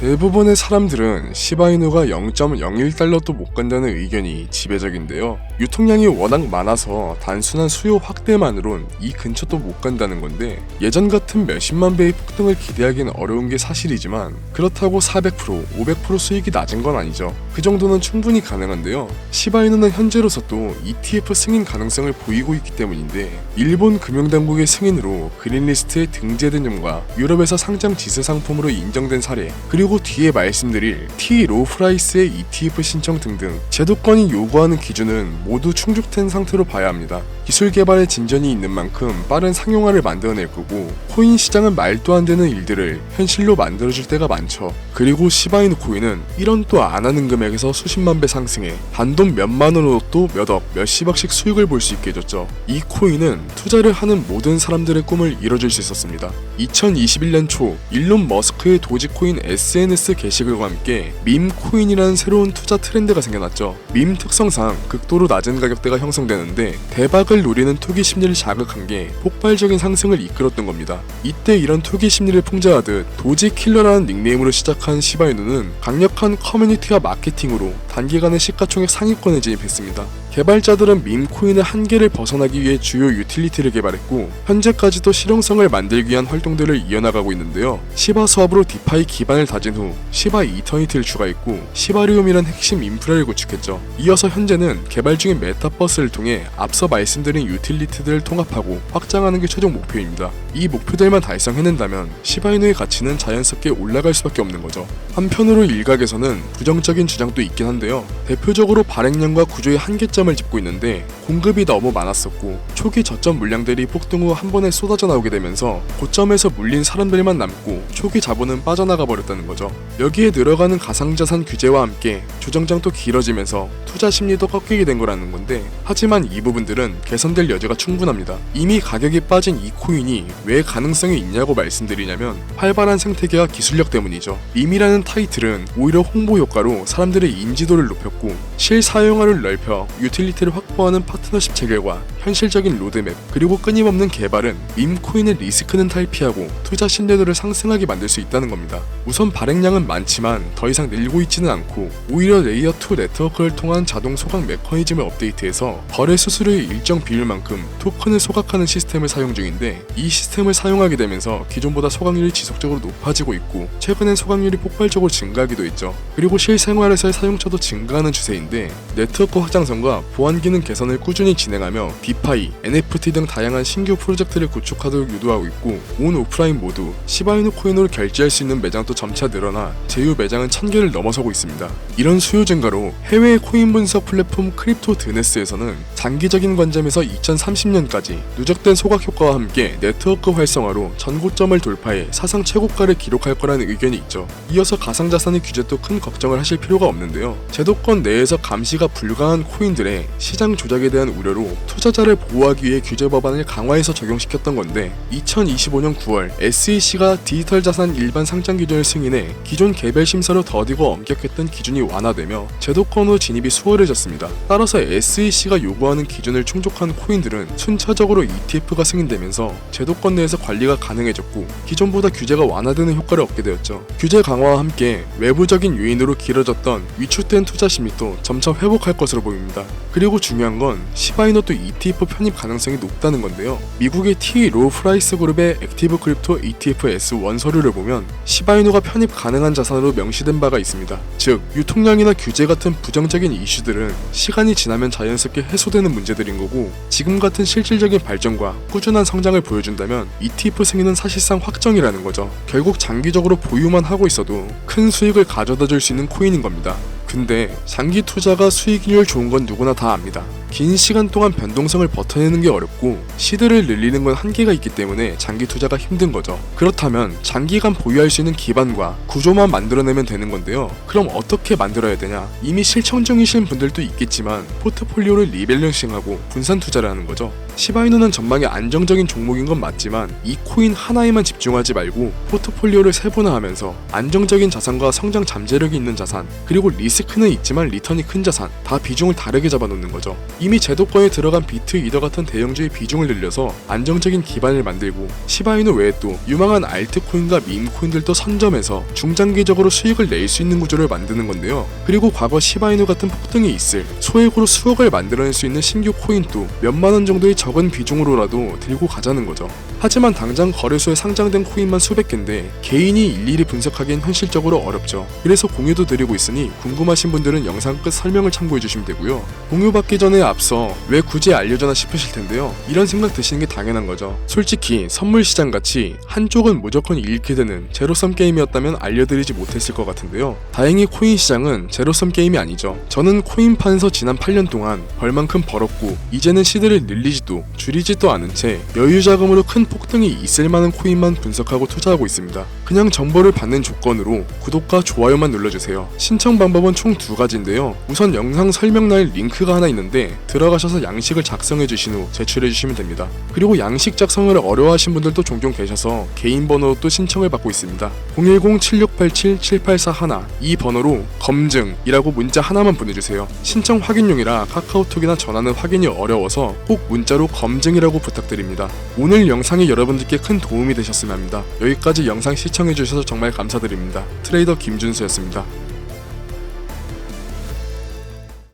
대부분의 사람들은 시바이누가 0.01달러도 못 간다는 의견이 지배적인데요. 유통량이 워낙 많아서 단순한 수요 확대만으론 이 근처도 못 간다는 건데 예전 같은 몇십만 배의 폭등을 기대하기는 어려운 게 사실이지만 그렇다고 400%, 500% 수익이 낮은 건 아니죠. 그 정도는 충분히 가능한데요. 시바이누는 현재로서 또 ETF 승인 가능성을 보이고 있기 때문인데 일본 금융당국의 승인으로 그린리스트에 등재된 점과 유럽에서 상장 지수 상품으로 인정된 사례 그리고 뒤에 말씀드릴 T 로프라이스의 ETF 신청 등등 제도권이 요구하는 기준은 모두 충족된 상태로 봐야 합니다. 기술 개발에 진전이 있는 만큼 빠른 상용화를 만들어낼 거고 코인 시장은 말도 안 되는 일들을 현실로 만들어줄 때가 많죠. 그리고 시바이누 코인은 1원도 안 하는 금액에서 수십만 배 상승해 단돈 몇만 원으로 또 몇억, 몇십억씩 수익을 볼 수 있게 해줬죠. 이 코인은 투자를 하는 모든 사람들의 꿈을 이뤄줄 수 있었습니다. 2021년 초 일론 머스크의 도지코인 SNS 게시글과 함께 밈 코인이라는 새로운 투자 트렌드가 생겨났죠. 밈 특성상 극도로 낮은 가격대가 형성되는데 대박을 노리는 투기 심리를 자극한 게 폭발적인 상승을 이끌었던 겁니다. 이때 이런 투기 심리를 풍자하듯 도지 킬러라는 닉네임으로 시작한 시바이누는 강력한 커뮤니티와 마케팅으로 단기간에 시가총액 상위권에 진입했습니다. 개발자들은 밈 코인의 한계를 벗어나기 위해 주요 유틸리티를 개발했고 현재까지도 실용성을 만들기 위한 활동들을 이어나가고 있는데요. 시바 수업으로 디파이 기반을 다진 후 시바 이터니티를 추가했고 시바리움이란 핵심 인프라를 구축했죠. 이어서 현재는 개발 중인 메타버스를 통해 앞서 말씀드린 유틸리티들을 통합하고 확장하는 게 최종 목표입니다. 이 목표들만 달성해낸다면 시바이누의 가치는 자연스럽게 올라갈 수밖에 없는 거죠. 한편으로 일각에서는 부정적인 주장도 있긴 한데요. 대표적으로 발행량과 구조의 한계점을 짚고 있는데 공급이 너무 많았었고 초기 저점 물량들이 폭등 후 한 번에 쏟아져 나오게 되면서 고점에서 물린 사람들만 남고 초기 자본은 빠져나가 버렸다는 거죠. 여기에 늘어가는 가상자산 규제와 함께 조정장도 길어지면서 투자 심리도 꺾이게 된 거라는 건데 하지만 이 부분들은 개선될 여지가 충분합니다. 이미 가격이 빠진 이 코인이 왜 가능성이 있냐고 말씀드리냐면 활발한 생태계와 기술력 때문이죠. 밈이라는 타이틀은 오히려 홍보 효과로 사람들의 인지도를 높였고 실사용화를 넓혀 유틸리티를 확보하는 파트너십 체결과 현실적인 로드맵 그리고 끊임없는 개발은 밈 코인의 리스크는 탈피하고 투자 신뢰도를 상승하게 만들 수 있다는 겁니다. 우선 발행량은 많지만 더 이상 늘고 있지는 않고 오히려 레이어 2 네트워크를 통한 자동 소각 메커니즘을 업데이트해서 거래 수수료의 일정 비율만큼 토큰을 소각하는 시스템을 사용 중인데 이 시스템을 사용하게 되면서 기존보다 소각률이 지속적으로 높아지고 있고 최근엔 소각률이 폭발적으로 증가하기도 했죠. 그리고 실생활에서의 사용처도 증가하는 추세인데 네트워크 확장성과 보안 기능 개선을 꾸준히 진행하며 디파이, NFT 등 다양한 신규 프로젝트를 구축하도록 유도하고 있고 온 오프라인 모두 시바이누 코인으로 결제할 수 있는 매장도 점차 늘어나 제휴 매장은 1000개를 넘어서고 있습니다. 이런 수요 증가로 해외 코인 분석 플랫폼 크립토 드네스에서는 장기적인 관점에서 2030년까지 누적된 소각 효과와 함께 네트워크 활성화로 전고점을 돌파해 사상 최고가를 기록할 거라는 의견이 있죠. 이어서 가상자산의 규제도 큰 걱정을 하실 필요가 없는데요. 제도권 내에서 감시가 불가한 코인들의 시장 조작에 대한 우려로 투자자 를 보호하기 위해 규제 법안을 강화해서 적용시켰던 건데 2025년 9월 SEC가 디지털 자산 일반 상장 기준을 승인해 기존 개별 심사로 더디고 엄격했던 기준이 완화되며 제도권으로 진입이 수월해졌습니다. 따라서 SEC가 요구하는 기준을 충족한 코인들은 순차적으로 ETF가 승인되면서 제도권 내에서 관리가 가능해졌고 기존보다 규제가 완화되는 효과를 얻게 되었죠. 규제 강화와 함께 외부적인 요인으로 길어졌던 위축된 투자 심리도 점차 회복할 것으로 보입니다. 그리고 중요한 건 시바이노도 ETF 편입 가능성이 높다는 건데요. 미국의 T 로우 프라이스 그룹의 액티브 크립토 ETF S1 서류를 보면 시바이노가 편입 가능한 자산으로 명시된 바가 있습니다. 즉 유통량이나 규제 같은 부정적인 이슈들은 시간이 지나면 자연스럽게 해소되는 문제들인 거고 지금 같은 실질적인 발전과 꾸준한 성장을 보여준다면 ETF 승인은 사실상 확정이라는 거죠. 결국 장기적으로 보유만 하고 있어도 큰 수익을 가져다 줄 수 있는 코인인 겁니다. 근데 장기 투자가 수익률 좋은 건 누구나 다 압니다. 긴 시간 동안 변동성을 버텨내는 게 어렵고 시드를 늘리는 건 한계가 있기 때문에 장기 투자가 힘든 거죠. 그렇다면 장기간 보유할 수 있는 기반과 구조만 만들어내면 되는 건데요. 그럼 어떻게 만들어야 되냐? 이미 실천 중이신 분들도 있겠지만 포트폴리오를 리밸런싱하고 분산 투자를 하는 거죠. 시바이누는 전망이 안정적인 종목인 건 맞지만 이 코인 하나에만 집중하지 말고 포트폴리오를 세분화하면서 안정적인 자산과 성장 잠재력이 있는 자산 그리고 리스크는 있지만 리턴이 큰 자산 다 비중을 다르게 잡아놓는 거죠. 이미 제도권에 들어간 비트 이더 같은 대형주의 비중을 늘려서 안정적인 기반을 만들고 시바이누 외에 또 유망한 알트코인과 밈코인들도 선점해서 중장기적으로 수익을 낼 수 있는 구조를 만드는 건데요. 그리고 과거 시바이누 같은 폭등이 있을 소액으로 수억을 만들어낼 수 있는 신규 코인도 몇만 원 정도의 적은 비중으로라도 들고 가자는 거죠. 하지만 당장 거래소에 상장된 코인만 수백 개인데 개인이 일일이 분석하기엔 현실적으로 어렵죠. 그래서 공유도 드리고 있으니 궁금하신 분들은 영상 끝 설명을 참고해 주시면 되고요. 공유 받기 전에 앞서 왜 굳이 알려줘나 싶으실 텐데요. 이런 생각 드시는 게 당연한 거죠. 솔직히 선물 시장 같이 한쪽은 무조건 잃게 되는 제로섬 게임이었다면 알려드리지 못했을 것 같은데요. 다행히 코인 시장은 제로섬 게임이 아니죠. 저는 코인 판서 지난 8년 동안 벌만큼 벌었고 이제는 시드를 늘리지도 줄이지도 않은 채 여유 자금으로 큰 폭등이 있을 만한 코인만 분석하고 투자하고 있습니다. 그냥 정보를 받는 조건으로 구독과 좋아요만 눌러주세요. 신청 방법은 총 두 가지인데요. 우선 영상 설명란에 링크가 하나 있는데 들어가셔서 양식을 작성해 주신 후 제출해 주시면 됩니다. 그리고 양식 작성을 어려워하신 분들도 종종 계셔서 개인 번호로 또 신청을 받고 있습니다. 010-7687-7841 이 번호로 검증이라고 문자 하나만 보내주세요. 신청 확인용이라 카카오톡이나 전화는 확인이 어려워서 꼭 문자로 검증이라고 부탁드립니다. 오늘 영상이 여러분들께 큰 도움이 되셨으면 합니다. 여기까지 영상 시청해 주셔서 정말 감사드립니다. 트레이더 김준수였습니다.